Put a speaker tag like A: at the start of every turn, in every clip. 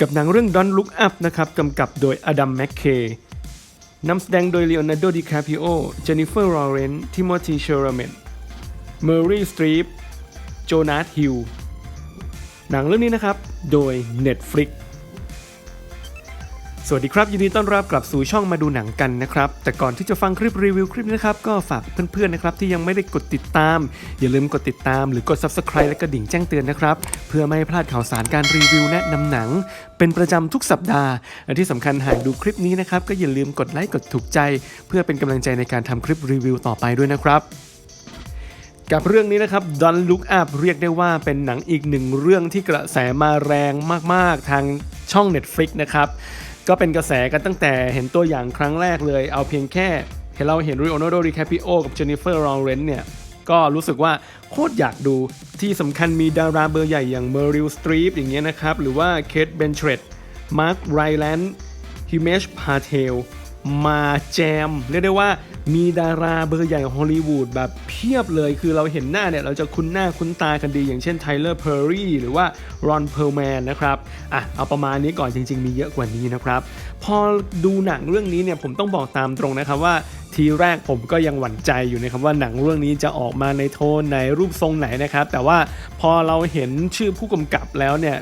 A: กับหนังเรื่อง Don't Look Up นะครับกำกับโดยอดัมแมคเคย์นำแสดงโดยเลโอนาร์โด ดิคาปิโอ เจนนิเฟอร์ ลอเรนต์ทิโมธี เชอร์เมนเมอร์รี่ สตรีปโจนาธ ฮิล หนังเรื่องนี้นะครับ โดย Netflix สวัสดีครับ ยินดีต้อนรับกลับสู่ช่องมาดูหนังกันนะครับ แต่ก่อนที่จะฟังคลิปรีวิวคลิปนี้นะครับ ก็ฝากเพื่อนๆนะครับที่ยังไม่ได้กดติดตาม อย่าลืมกดติดตามหรือกด Subscribe และกระดิ่งแจ้งเตือนนะครับ เพื่อไม่ให้พลาดข่าวสารการรีวิวแนะนำหนัง เป็นประจำทุกสัปดาห์และที่สำคัญหากดูคลิปนี้นะครับก็อย่าลืมกดไลค์กดถูกใจ เพื่อเป็นกำลังใจในการทำคลิปรีวิวต่อไปด้วยนะครับกับเรื่องนี้นะครับ Don't Look Up เรียกได้ว่าเป็นหนังอีกหนึ่งเรื่องที่กระแสมาแรงมาก ๆ ทางช่อง Netflix นะครับ ก็เป็นกระแสกันตั้งแต่เห็นตัวอย่างครั้งแรกเลย เอาเพียงแค่เห็นเราเห็นริโอนโดดิแคปิโอกับเจนนิเฟอร์ลอเรนต์เนี่ย ก็รู้สึกว่าโคตรอยากดูที่สำคัญมีดาราเบอร์ใหญ่อย่างเมอริลสตรีปอย่างเงี้ยนะครับ หรือว่าเคทเบนเทรดมาร์คไรแลนด์ฮิเมชพาเทลมาแจม เรียกได้ว่า มีดาราเบอร์ใหญ่ของฮอลลีวูดแบบเพียบเลยคือเราเห็นหน้าเนี่ย เราจะคุ้นหน้าคุ้นตากันดี อย่างเช่นไทเลอร์เพอร์รี่หรือว่ารอนเพลแมนนะครับอะเอาประมาณนี้ก่อนจริง ๆ มีเยอะกว่านี้นะครับ พอดูหนังเรื่องนี้เนี่ยผมต้องบอกตามตรงนะครับว่าทีแรกผมก็ยังหวั่นใจอยู่นะครับว่าหนังเรื่องนี้จะออกมาในโทนไหนรูปทรงไหนนะครับ แต่ว่าพอเราเห็นชื่อผู้กำกับแล้วเนี่ย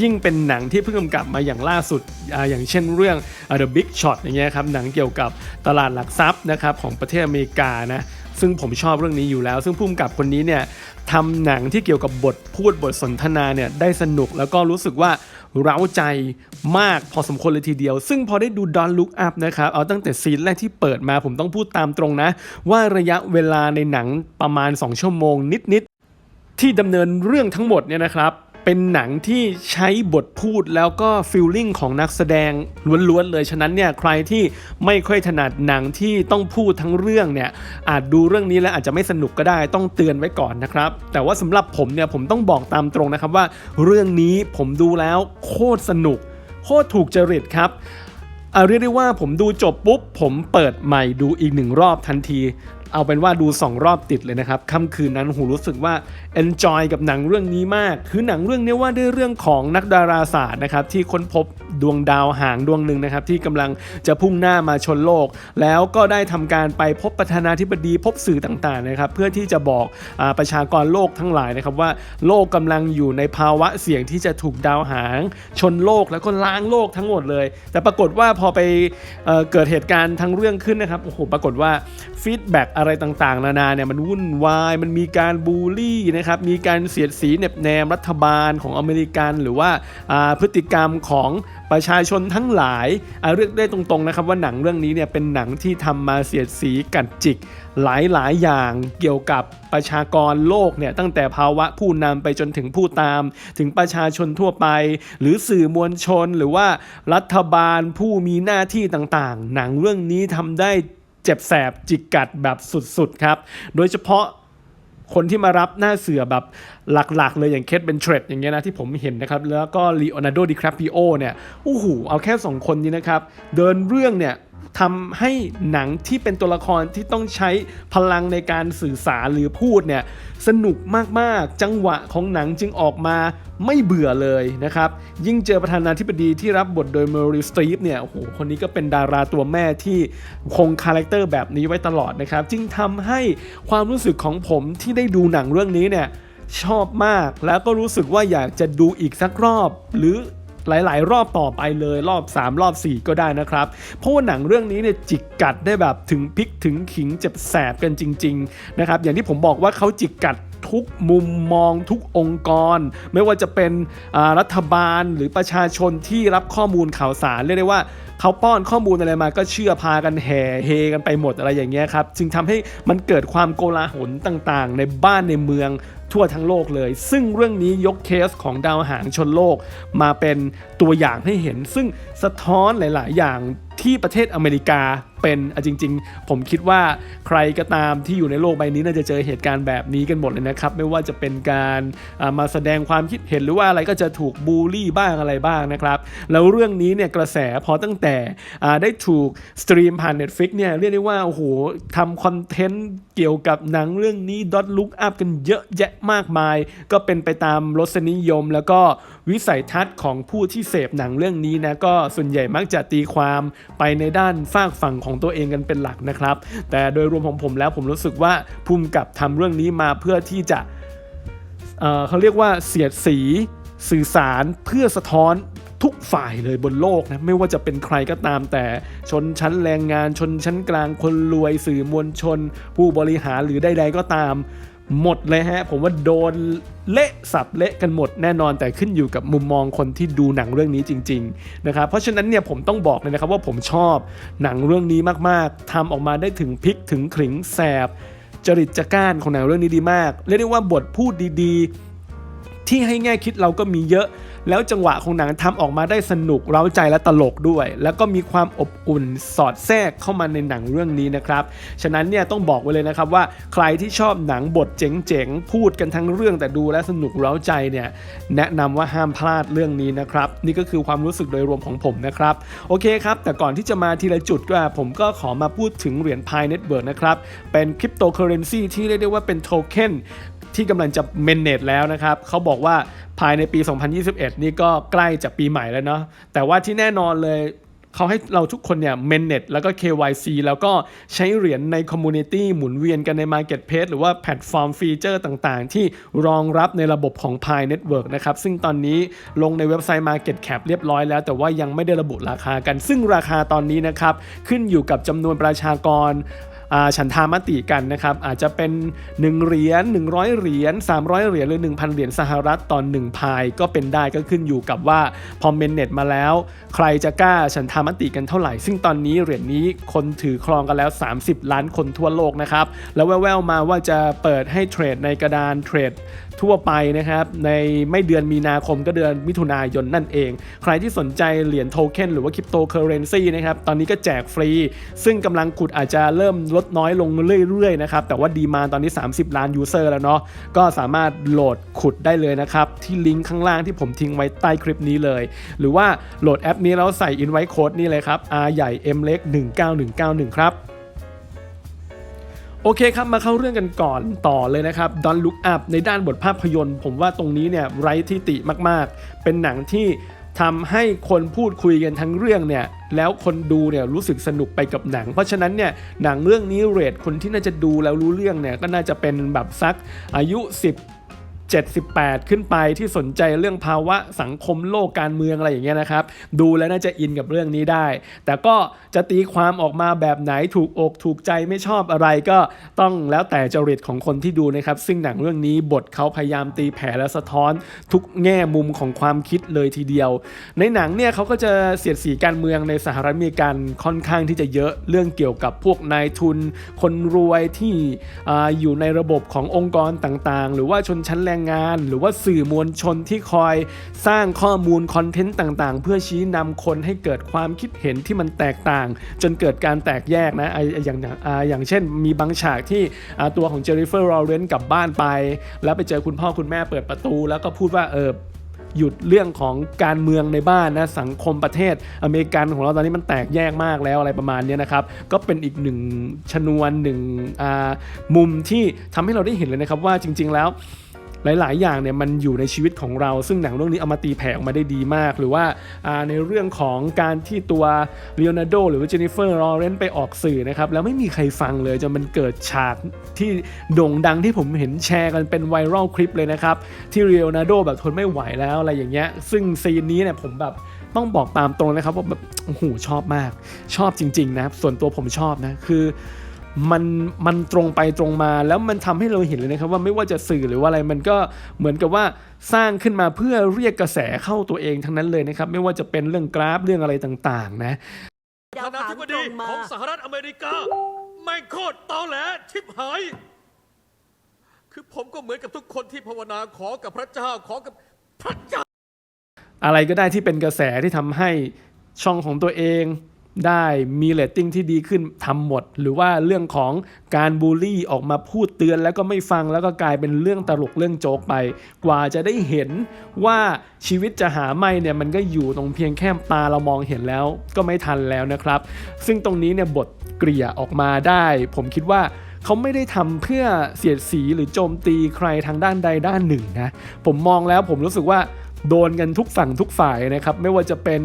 A: ยิ่งเป็นหนังที่เพิ่งกำกับมาอย่างล่าสุดออย่างเช่นเรื่อง The Big Shot อย่างเงี้ยครับหนังเกี่ยวกับตลาดหลักทรัพย์นะครับของประเทศอเมริกานะซึ่งผมชอบเรื่องนี้อยู่แล้ว ซึ่งผู้กำกับคนนี้เนี่ยทำหนังที่เกี่ยวกับบทพูดบทสนทนาเนี่ยได้สนุกแล้วก็รู้สึกว่าเร้าใจมากพอสมควรเลยทีเดียว ซึ่งพอได้ดู Don't Look Up นะครับ เอาตั้งแต่ซีนแรกที่เปิดมาผมต้องพูดตามตรงนะ ว่าระยะเวลาในหนังประมาณ 2 ชั่วโมงนิด ๆ ที่ดำเนินเรื่องทั้งหมดเนี่ยนะครับ เป็นหนังที่ใช้บทพูดแล้วก็ฟิลลิ่งของนักแสดงล้วนๆเลยฉะนั้นเนี่ยใครที่ไม่ค่อยถนัดหนังที่ต้องพูดทั้งเรื่องเนี่ยอาจดูเรื่องนี้แล้วอาจจะไม่สนุกก็ได้ต้องเตือนไว้ก่อนนะครับ แต่ว่าสำหรับผมเนี่ยผมต้องบอกตามตรงนะครับว่า เรื่องนี้ผมดูแล้วโคตรสนุก โคตรถูกจริตครับเอาเรียกได้ว่าผมดูจบปุ๊บ ผมเปิดใหม่ดูอีกหนึ่งรอบทันที เอาเป็นว่าดู 2 รอบติดเลยนะครับค่ำคืนนั้นหูรู้สึกว่า enjoy กับหนังเรื่องนี้มาก คือหนังเรื่องนี้ว่าด้วยเรื่องของนักดาราศาสตร์นะครับที่ค้นพบดวงดาวหางดวงหนึ่งนะครับที่กำลังจะพุ่งหน้ามาชนโลก แล้วก็ได้ทำการไปพบประธานาธิบดีพบสื่อต่างๆนะครับเพื่อที่จะบอกอประชากรโลกทั้งหลายนะครับว่าโลกกำลังอยู่ในภาวะเสี่ยงที่จะถูกดาวหาง ชนโลกแล้วก็ล้างโลกทั้งหมดเลย แต่ปรากฏว่าพอไปเอเกิดเหตุการณ์ทั้งเรื่องขึ้นนะครับโอ้โหปรากฏว่าฟีดแบ็กอะไรต่างๆ นานาเนี่ยมันวุ่นวาย มันมีการบูลลี่นะครับ มีการเสียดสีเน็บแนมรัฐบาลของอเมริกัน หรือว่าาพฤติกรรมของประชาชนทั้งหลายอ่าเรียกได้ตรงๆนะครับว่าหนังเรื่องนี้เนี่ยเป็นหนังที่ทำมาเสียดสีกัดจิกหลายๆ อย่างเกี่ยวกับประชากรโลกเนี่ยตั้งแต่ภาวะผู้นำไปจนถึงผู้ตาม ถึงประชาชนทั่วไป หรือสื่อมวลชน หรือว่ารัฐบาลผู้มีหน้าที่ต่างๆ หนังเรื่องนี้ทำได้ เจ็บแสบจิกกัดแบบสุดๆครับ โดยเฉพาะคนที่มารับหน้าเสือแบบหลักๆ เลยอย่างเคทเบนเทรดอย่างเงี้ยนะที่ผมเห็นนะครับ แล้วก็ลีโอนาร์โดดิคราปิโอเนี่ยโอ้โหเอาแค่ 2 คนนี้นะครับ เดินเรื่องเนี่ย ทำให้หนังที่เป็นตัวละครที่ต้องใช้พลังในการสื่อสารหรือพูดเนี่ยสนุกมากๆ จังหวะของหนังจึงออกมาไม่เบื่อเลยนะครับ ยิ่งเจอประธานาธิบดีที่รับบทโดยเมอริสตรีฟเนี่ยโอ้โหคนนี้ก็เป็นดาราตัวแม่ที่คงคาแรคเตอร์แบบนี้ไว้ตลอดนะครับ จึงทำให้ความรู้สึกของผมที่ได้ดูหนังเรื่องนี้เนี่ยชอบมากแล้วก็รู้สึกว่าอยากจะดูอีกสักรอบ หรือ หลาย ๆ รอบต่อไปเลยรอบ 3 รอบ 4 ก็ได้นะครับ เพราะว่าหนังเรื่องนี้เนี่ยจิกกัดได้แบบถึงพริกถึงขิงเจ็บแสบกันจริง ๆ นะครับ อย่างที่ผมบอกว่าเขาจิกกัดทุกมุมมองทุกองค์กร ไม่ว่าจะเป็นรัฐบาลหรือประชาชนที่รับข้อมูลข่าวสารเรียกได้ว่าเขาป้อนข้อมูลอะไรมาก็เชื่อพากันแห่เฮกันไปหมดอะไรอย่างเงี้ยครับจึงทำให้มันเกิดความโกลาหลต่างๆ ในบ้านในเมือง ทั่วทั้งโลกเลย ซึ่งเรื่องนี้ยกเคสของดาวหางชนโลกมาเป็นตัวอย่างให้เห็น ซึ่งสะท้อนหลาย ๆ อย่าง ที่ประเทศอเมริกาเป็นอะจริง ๆ ผมคิดว่าใครก็ตามที่อยู่ในโลกใบนี้น่าจะเจอเหตุการณ์แบบนี้กันหมดเลยนะครับ ไม่ว่าจะเป็นการมาแสดงความคิดเห็นหรือว่าอะไรก็จะถูกบูลลี่บ้างอะไรบ้างนะครับ แล้วเรื่องนี้เนี่ยกระแสพอตั้งแต่ได้ถูกสตรีมผ่าน Netflix เนี่ยเรียกได้ว่าโอ้โหทำคอนเทนต์เกี่ยวกับหนังเรื่องนี้ดอทลุกอัพกันเยอะแยะมากมาย ก็เป็นไปตามรสนิยม แล้วก็วิสัยทัศน์ของผู้ที่เสพหนังเรื่องนี้นะก็ส่วนใหญ่มักจะตีความไปในด้านฝากฝั่งของตัวเองกันเป็นหลักนะครับ แต่โดยรวมของผมแล้วผมรู้สึกว่าภูมิกับทำเรื่องนี้มาเพื่อที่จะเเขาเรียกว่าเสียดสีสื่อสารเพื่อสะท้อนทุกฝ่ายเลยบนโลกนะไม่ว่าจะเป็นใครก็ตามแต่ชนชั้นแรงงานชนชั้นกลางคนรวยสื่อมวลชน ผู้บริหารหรือใดๆก็ตาม หมดเลยฮะ ผมว่าโดนเละสับเละกันหมดแน่นอนแต่ขึ้นอยู่กับมุมมองคนที่ดูหนังเรื่องนี้จริงๆนะครับเพราะฉะนั้นเนี่ยผมต้องบอกเลยนะครับว่าผมชอบหนังเรื่องนี้มากๆทำออกมาได้ถึงพลิกถึงขลิงแสบจริตจักร้านของหนังเรื่องนี้ดีมาก เรียกได้ว่าบทพูดดีๆ ที่ให้แง่คิดเราก็มีเยอะ แล้วจังหวะของหนังทำออกมาได้สนุกเร้าใจและตลกด้วย แล้วก็มีความอบอุ่นสอดแทรกเข้ามาในหนังเรื่องนี้นะครับฉะนั้นเนี่ยต้องบอกไว้เลยนะครับว่าใครที่ชอบหนังบทเจ๋งๆพูดกันทั้งเรื่องแต่ดูและสนุกเร้าใจเนี่ยแนะนำว่าห้ามพลาดเรื่องนี้นะครับนี่ก็คือความรู้สึกโดยรวมของผมนะครับโอเคครับแต่ก่อนที่จะมาทีละจุดก็ผมก็ขอมาพูดถึงเหรียญ Pi Network นะครับเป็นคริปโตเคอเรนซีที่เรียกได้ว่าเป็นโทเค็น ที่กำลังจะเมนเนตแล้วนะครับเขาบอกว่าภายในปี 2021 นี่ก็ใกล้จะปีใหม่แล้วเนาะแต่ว่าที่แน่นอนเลยเขาให้เราทุกคนเนี่ยเมนเนตแล้วก็ KYC แล้วก็ใช้เหรียญในคอมมูนิตี้หมุนเวียนกันใน Marketplace หรือว่าแพลตฟอร์มฟีเจอร์ต่างๆ ที่รองรับในระบบของ Pi Network นะครับ ซึ่งตอนนี้ลงในเว็บไซต์ Market Cap เรียบร้อยแล้ว แต่ว่ายังไม่ได้ระบุราคากัน ซึ่งราคาตอนนี้นะครับ ขึ้นอยู่กับจำนวนประชากร ฉันทามติกันนะครับ อาจจะเป็น 1 เหรียญ100 เหรียญ300 เหรียญหรือ 1,000 เหรียญสหรัฐตอน1พายก็เป็นได้ก็ขึ้นอยู่กับว่าพอเมนเน็ตมาแล้ว ใครจะกล้าฉันทามติกันเท่าไหร่ ซึ่งตอนนี้เหรียญนี้คนถือครองกันแล้ว 30 ล้านคนทั่วโลกนะครับ แล้วแว่วๆมาว่าจะเปิดให้เทรดในกระดานเทรดทั่วไปนะครับในไม่เดือนมีนาคมก็เดือนมิถุนายนนั่นเอง ใครที่สนใจเหรียญโทเค็นหรือว่าคริปโตเคอเรนซีนะครับตอนนี้ก็แจกฟรี ซึ่งกำลังขุดอาจจะเริ่มลดน้อยลงเรื่อยๆนะครับแต่ว่าดีมาตอนนี้ 30 ล้านยูเซอร์แล้วเนาะก็สามารถโหลดขุดได้เลยนะครับ ที่ลิงก์ข้างล่างที่ผมทิ้งไว้ใต้คลิปนี้เลย หรือว่าโหลดแอปนี้แล้วใส่ invite code นี่เลยครับ R ใหญ่ M เล็ก 19191 ครับ โอเคครับ มาเข้าเรื่องกันก่อนต่อเลยนะครับ Don't Look Up ในด้านบทภาพยนตร์ ผมว่าตรงนี้เนี่ยไร้ที่ติมากๆ เป็นหนังที่ทำให้คนพูดคุยกันทั้งเรื่องเนี่ย แล้วคนดูเนี่ยรู้สึกสนุกไปกับหนัง เพราะฉะนั้นเนี่ยหนังเรื่องนี้เรทคนที่น่าจะดูแล้วรู้เรื่องเนี่ยก็น่าจะเป็นแบบสักอายุ 10 78 ขึ้นไปที่สนใจเรื่องภาวะสังคมโลกการเมืองอะไรอย่างเงี้ยนะครับดูแล้วน่าจะอินกับเรื่องนี้ได้ แต่ก็จะตีความออกมาแบบไหนถูกอกถูกใจไม่ชอบอะไรก็ต้องแล้วแต่จริตของคนที่ดูนะครับ ซึ่งหนังเรื่องนี้บทเขาพยายามตีแผ่และสะท้อนทุกแง่มุมของความคิดเลยทีเดียว ในหนังเนี่ยเขาก็จะเสียดสีการเมืองในสหรัฐอเมริกันค่อนข้างที่จะเยอะเรื่องเกี่ยวกับพวกนายทุน คนรวยที่ออยู่ในระบบขององค์กรต่างๆ หรือว่าชนชั้นแรงงาน หรือว่าสื่อมวลชนที่คอยสร้างข้อมูลคอนเทนต์ต่างๆ เพื่อชี้นำคนให้เกิดความคิดเห็นที่มันแตกต่าง จนเกิดการแตกแยกนะไออย่างอ่าอย่างเช่น มีบางฉากที่ตัวของเจอริเฟอร์ลอเรนต์กลับบ้านไป แล้วไปเจอคุณพ่อคุณแม่เปิดประตู แล้วก็พูดว่าเออหยุดเรื่องของการเมืองในบ้านนะสังคมประเทศอเมริกันของเราตอนนี้มันแตกแยกมากแล้วอะไรประมาณนี้นะครับ ก็เป็นอีกหนึ่งชนวนหนึ่งมุมที่ทำให้เราได้เห็นเลยนะครับว่าจริง ๆ แล้ว หลาย ๆ อย่างเนี่ยมันอยู่ในชีวิตของเรา ซึ่งหนังเรื่องนี้เอามาตีแผ่ออกมาได้ดีมาก หรือว่าในเรื่องของการที่ตัวเลโอนาร์โดหรือว่าเจนนิเฟอร์ลอเรนต์ไปออกสื่อนะครับแล้วไม่มีใครฟังเลยจนมันเกิดฉากที่โด่งดังที่ผมเห็นแชร์กันเป็นไวรัลคลิปเลยนะครับที่เลโอนาร์โดแบบทนไม่ไหวแล้วอะไรอย่างเงี้ยซึ่งซีนนี้เนี่ยผมแบบต้องบอกตามตรงนะครับว่าแบบโอ้โหชอบมาก ชอบจริง ๆ นะส่วนตัวผมชอบนะคือ มันมันตรงไปตรงมาแล้วมันทำให้เราเห็นเลยนะครับว่าไม่ว่าจะสื่อหรือว่าอะไรมันก็เหมือนกับว่าสร้างขึ้นมาเพื่อเรียกกระแสเข้าตัวเองทั้งนั้นเลยนะครับ ไม่ว่าจะเป็นเรื่องกราฟเรื่องอะไรต่างๆ นะ
B: เดี๋ยว
C: ประธานา
B: ถาม
C: ธิบ
B: ตร
C: ดี
B: งมา
C: ของสหรัฐอเมริกา ไม่งโคตรตอแหลชิบหาย คือผมก็เหมือนกับทุกคนที่ภาวนาขอกับพระเจ้าขอกับพระเจ้า
A: อะไรก็ได้ที่เป็นกระแสที่ทำให้ช่องของตัวเอง ได้มีเรตติ้งที่ดีขึ้นทำหมด หรือว่าเรื่องของการบูลลี่ออกมาพูดเตือนแล้วก็ไม่ฟังแล้วก็กลายเป็นเรื่องตลกเรื่องโจ๊กไป กว่าจะได้เห็นว่าชีวิตจะหาไม่เนี่ยมันก็อยู่ตรงเพียงแค่ตาเรามองเห็นแล้วก็ไม่ทันแล้วนะครับ ซึ่งตรงนี้เนี่ยบทเกลี่ยออกมาได้ ผมคิดว่าเขาไม่ได้ทำเพื่อเสียดสีหรือโจมตีใครทางด้านใดด้านหนึ่งนะผมมองแล้วผมรู้สึกว่า โดนกันทุกฝั่งทุกฝ่ายนะครับ ไม่ว่าจะเป็น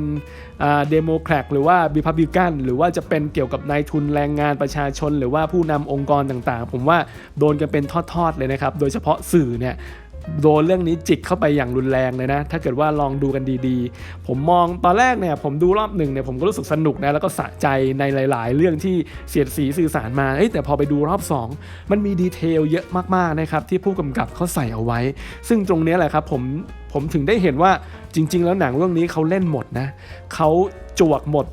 A: เดโมแครตหรือว่าบิพับลิกันหรือว่าจะเป็นเกี่ยวกับนายทุนแรงงานประชาชน หรือว่าผู้นำองค์กรต่างๆ ผมว่าโดนกันเป็นทอดๆเลยนะครับ โดยเฉพาะสื่อเนี่ย โดนเรื่องนี้จิกเข้าไปอย่างรุนแรงเลยนะ ถ้าเกิดว่าลองดูกันดีๆ ผมมองตอนแรกเนี่ยผมดูรอบหนึ่งเนี่ยผมก็รู้สึกสนุกนะแล้วก็สะใจในหลาย ๆ เรื่องที่เสียดสีสื่อสารมาเอ้แต่พอไปดูรอบ 2 มันมีดีเทลเยอะมากๆนะครับที่ผู้กำกับเขาใส่เอาไว้ ซึ่งตรงนี้แหละครับผมผมถึงได้เห็นว่าจริง ๆ แล้วหนังเรื่องนี้เขาเล่นหมดนะเขาจวกหมด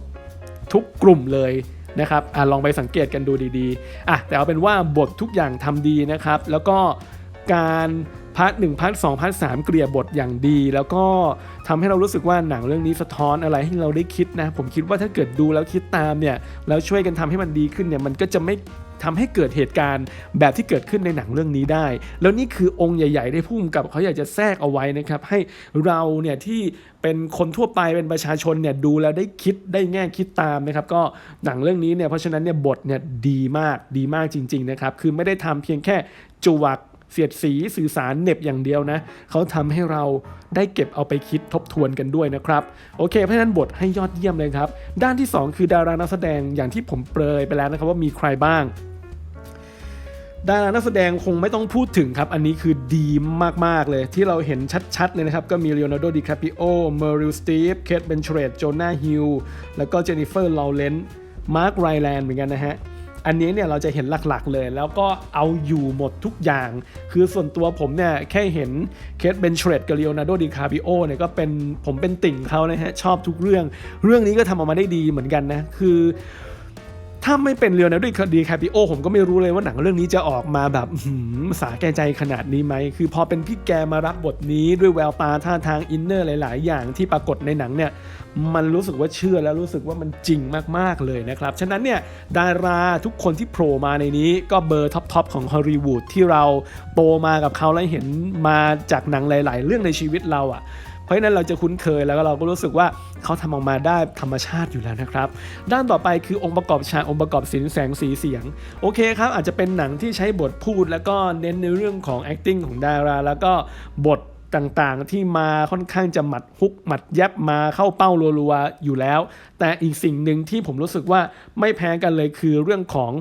A: ทุกกลุ่มเลยนะครับอลองไปสังเกตกันดูดีๆอะแต่เอาเป็นว่าบททุกอย่างทำดีนะครับ แล้วก็การ พาร์ทหนึ่งพาร์ทสองพาร์ทสามเกลี่ยบทอย่างดี แล้วก็ทำให้เรารู้สึกว่าหนังเรื่องนี้สะท้อนอะไรให้เราได้คิดนะ ผมคิดว่าถ้าเกิดดูแล้วคิดตามเนี่ยแล้วช่วยกันทำให้มันดีขึ้นเนี่ยมันก็จะไม่ทำให้เกิดเหตุการณ์แบบที่เกิดขึ้นในหนังเรื่องนี้ได้ แล้วนี่คือองค์ใหญ่ ๆ ได้พุ่มกับเขาอยากจะแทรกเอาไว้นะครับ ให้เราเนี่ยที่เป็นคนทั่วไปเป็นประชาชนเนี่ยดูแล้วได้คิดได้แง่คิดตามนะครับ ก็หนังเรื่องนี้เนี่ยเพราะฉะนั้นเนี่ยบทเนี่ยดีมากดีมากจริง ๆนะครับ คือไม่ได้ทำเพียงแค่จวัก เสียดสีสื่อสารเน็บอย่างเดียวนะเขาทำให้เราได้เก็บเอาไปคิดทบทวนกันด้วยนะครับโอเคเพราะฉะนั้นบทให้ยอดเยี่ยมเลยครับ ด้านที่ 2 คือดารานักแสดงอย่างที่ผมเปรยไปแล้วนะครับว่ามีใครบ้างดารานักแสดงคงไม่ต้องพูดถึงครับ อันนี้คือดีมาก ๆ เลยที่เราเห็นชัด ๆ เลยนะครับ ก็มีเลโอนาร์โด ดิคาปิโอ เมอริล สตีฟ เคทเบนเทรดโจนาฮิลแล้วก็เจนนิเฟอร์ลอเรนต์มาร์คไรแลนด์เหมือนกันนะฮะ อันนี้เนี่ยเราจะเห็นหลักๆเลย แล้วก็เอาอยู่หมดทุกอย่าง คือส่วนตัวผมเนี่ยแค่เห็นเคทเบนเชรดกับเลโอนาร์โดดิคาบิโอเนี่ยก็เป็นผมเป็นติ่งเขานะฮะชอบทุกเรื่อง เรื่องนี้ก็ทำออกมาได้ดีเหมือนกันนะคือ ถ้าไม่เป็นเรียวนาร์โดดีคาปิโอผมก็ไม่รู้เลยว่าหนังเรื่องนี้จะออกมาแบบสาแก่ใจขนาดนี้ไหม คือพอเป็นพี่แกมารับบทนี้ด้วยแววตาท่าทางอินเนอร์หลาย ๆ อย่างที่ปรากฏในหนังเนี่ย มันรู้สึกว่าเชื่อแล้วรู้สึกว่ามันจริงมาก ๆ เลยนะครับ ฉะนั้นเนี่ยดาราทุกคนที่โผล่มาในนี้ก็เบอร์ท็อป ๆ ของฮอลลีวูดที่เราโตมากับเขาและเห็นมาจากหนังหลาย ๆ เรื่องในชีวิตเราอะ่ะ เพราะฉะนั้นเราจะคุ้นเคยแล้วก็เราก็รู้สึกว่าเขาทำออกมาได้ธรรมชาติอยู่แล้วนะครับ ด้านต่อไปคือองค์ประกอบฉากองค์ประกอบสินแสงสีเสียง โอเคครับ อาจจะเป็นหนังที่ใช้บทพูด แล้วก็เน้นในเรื่องของ acting ของดารา แล้วก็บทต่างๆ ที่มาค่อนข้างจะหมัดฮุกหมัดแยบมาเข้าเป้ารัวๆอยู่แล้ว แต่อีกสิ่งหนึ่งที่ผมรู้สึกว่าไม่แพ้กันเลยคือเรื่องของ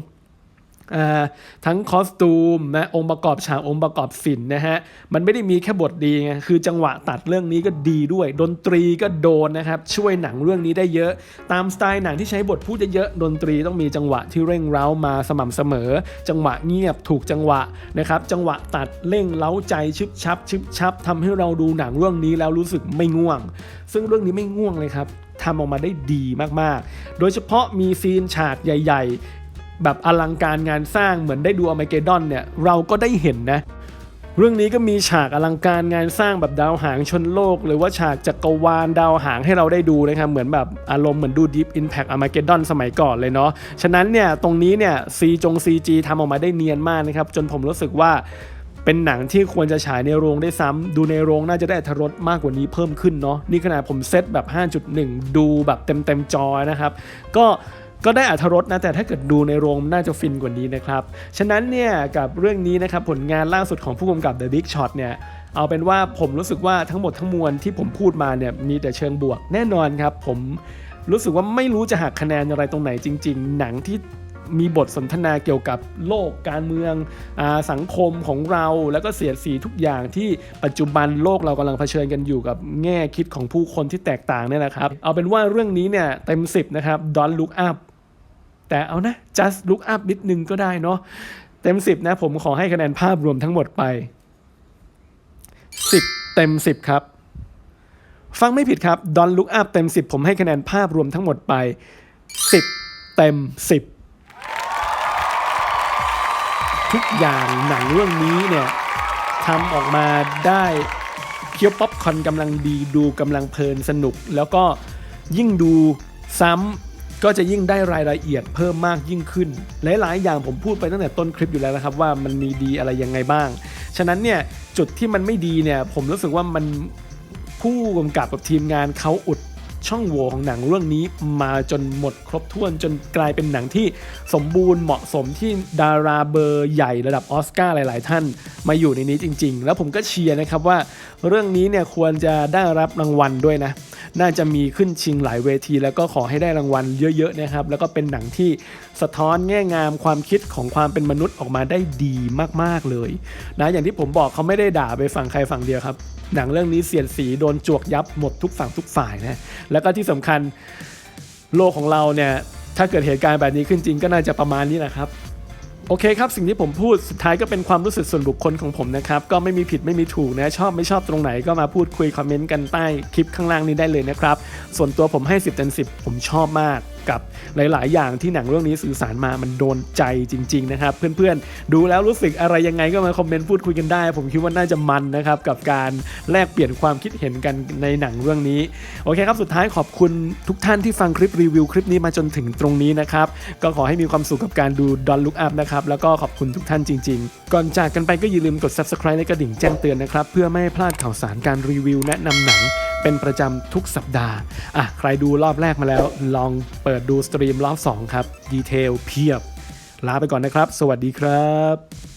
A: ทั้งคอสตูมนะองค์ประกอบฉากองค์ประกอบศิลป์นะฮะมันไม่ได้มีแค่บทดีไงคือจังหวะตัดเรื่องนี้ก็ดีด้วย ดนตรีก็โดนนะครับช่วยหนังเรื่องนี้ได้เยอะ ตามสไตล์หนังที่ใช้บทพูดเยอะๆดนตรีต้องมีจังหวะที่เร่งเร้ามาสม่ำเสมอ จังหวะเงียบถูกจังหวะนะครับจังหวะตัดเร่งเร้าใจชึบชับชึบชับทำให้เราดูหนังเรื่องนี้แล้วรู้สึกไม่ง่วง ซึ่งเรื่องนี้ไม่ง่วงเลยครับทำออกมาได้ดีมากๆ โดยเฉพาะมีซีนฉากใหญ่ ๆ แบบอลังการงานสร้างเหมือนได้ดูอเมเกดอนเนี่ยเราก็ได้เห็นนะ เรื่องนี้ก็มีฉากอลังการงานสร้างแบบดาวหางชนโลก หรือว่าฉากจักรวาลดาวหางให้เราได้ดูนะครับเหมือนแบบอารมณ์เหมือนดู Deep Impact Armageddon สมัยก่อนเลยเนาะฉะนั้นเนี่ยตรงนี้เนี่ยซีจง CG ทำออกมาได้เนียนมากนะครับจนผมรู้สึกว่าเป็นหนังที่ควรจะฉายในโรงได้ซ้ำดูในโรงน่าจะได้อรรถรสมากกว่านี้เพิ่มขึ้นเนาะนี่ขนาดผมเซตแบบ 5.1 ดูแบบเต็มเต็มจอนะครับ ก็ ก็ได้อรรถรสนะแต่ถ้าเกิดดูในโรงน่าจะฟินกว่านี้นะครับ ฉะนั้นเนี่ยกับเรื่องนี้นะครับผลงานล่าสุดของผู้กำกับ The Big Shot เนี่ยเอาเป็นว่าผมรู้สึกว่าทั้งหมดทั้งมวลที่ผมพูดมาเนี่ยมีแต่เชิงบวกแน่นอนครับ ผมรู้สึกว่าไม่รู้จะหักคะแนนอะไรตรงไหนจริง ๆ หนังที่มีบทสนทนาเกี่ยวกับโลกการเมืองอสังคมของเรา แล้วก็เสียดสีทุกอย่างที่ปัจจุบันโลกเรากำลังเผชิญกันอยู่กับแง่คิดของผู้คนที่แตกต่างเนี่ยนะครับ เอาเป็นว่าเรื่องนี้เนี่ยเต็ม 10 นะครับ Don't Look Up แต่เอานะ just look up นิดนึงก็ได้เนาะเต็ม 10 นะ ผมขอให้คะแนนภาพรวมทั้งหมดไป 10 เต็ม 10 ครับ ฟังไม่ผิดครับ Don't Look Up เต็ม 10 ผมให้คะแนนภาพรวมทั้งหมดไป 10 เต็ม 10 ทุกอย่างหนังเรื่องนี้เนี่ยทำออกมาได้เคี้ยวป๊อปคอนกำลังดีดูกำลังเพลินสนุก แล้วก็ยิ่งดูซ้ำ ก็จะยิ่งได้รายละเอียดเพิ่มมากยิ่งขึ้น หลายๆ อย่างผมพูดไปตั้งแต่ต้นคลิปอยู่แล้วนะครับว่ามันมีดีอะไรยังไงบ้าง ฉะนั้นเนี่ยจุดที่มันไม่ดีเนี่ยผมรู้สึกว่ามันผู้กำกับกับทีมงานเขาอุด ช่องโหว่ของหนังเรื่องนี้มาจนหมดครบถ้วนจนกลายเป็นหนังที่สมบูรณ์เหมาะสมที่ดาราเบอร์ใหญ่ระดับออสการ์หลาย ๆ ท่านมาอยู่ในนี้จริง ๆ แล้วผมก็เชียร์นะครับว่าเรื่องนี้เนี่ยควรจะได้รับรางวัลด้วยนะ น่าจะมีขึ้นชิงหลายเวที แล้วก็ขอให้ได้รางวัลเยอะ ๆ นะครับ แล้วก็เป็นหนังที่สะท้อนแง่งามความคิดของความเป็นมนุษย์ออกมาได้ดีมาก ๆ เลยนะ อย่างที่ผมบอกเขาไม่ได้ด่าไปฝั่งใครฝั่งเดียวครับ หนังเรื่องนี้เสียดสีโดนจวกยับหมดทุกฝั่งทุกฝ่ายนะแล้วก็ที่สำคัญโลกของเราเนี่ยถ้าเกิดเหตุการณ์แบบนี้ขึ้นจริงก็น่าจะประมาณนี้แหละครับโอเคครับ สิ่งที่ผมพูดสุดท้ายก็เป็นความรู้สึกส่วนบุคคลของผมนะครับ ก็ไม่มีผิดไม่มีถูกนะชอบไม่ชอบตรงไหนก็มาพูดคุยคอมเมนต์กันใต้คลิปข้างล่างนี้ได้เลยนะครับ ส่วนตัวผมให้ 10เต็ม10 ผมชอบมาก กับหลาย ๆ อย่างที่หนังเรื่องนี้สื่อสารมามันโดนใจจริง ๆ นะครับ เพื่อน ๆ ดูแล้วรู้สึกอะไรยังไงก็มาคอมเมนต์พูดคุยกันได้ ผมคิดว่าน่าจะมันนะครับกับการแลกเปลี่ยนความคิดเห็นกันในหนังเรื่องนี้ โอเคครับสุดท้ายขอบคุณทุกท่านที่ฟังคลิปรีวิวคลิปนี้มาจนถึงตรงนี้นะครับก็ขอให้มีความสุขกับการดู Don Look Up นะครับแล้วก็ขอบคุณทุกท่านจริง ๆ ก่อนจากกันไปก็อย่าลืมกด Subscribe และกระดิ่งแจ้งเตือนนะครับเพื่อไม่ให้พลาดข่าวสารการรีวิวแนะนำหนังเป็นประจำทุกสัปดาห์อะใครดูรอบแรกมาแล้วลองเปิดดูสตรีมรอบ2ครับ ดีเทลเพียบ ลาไปก่อนนะครับ สวัสดีครับ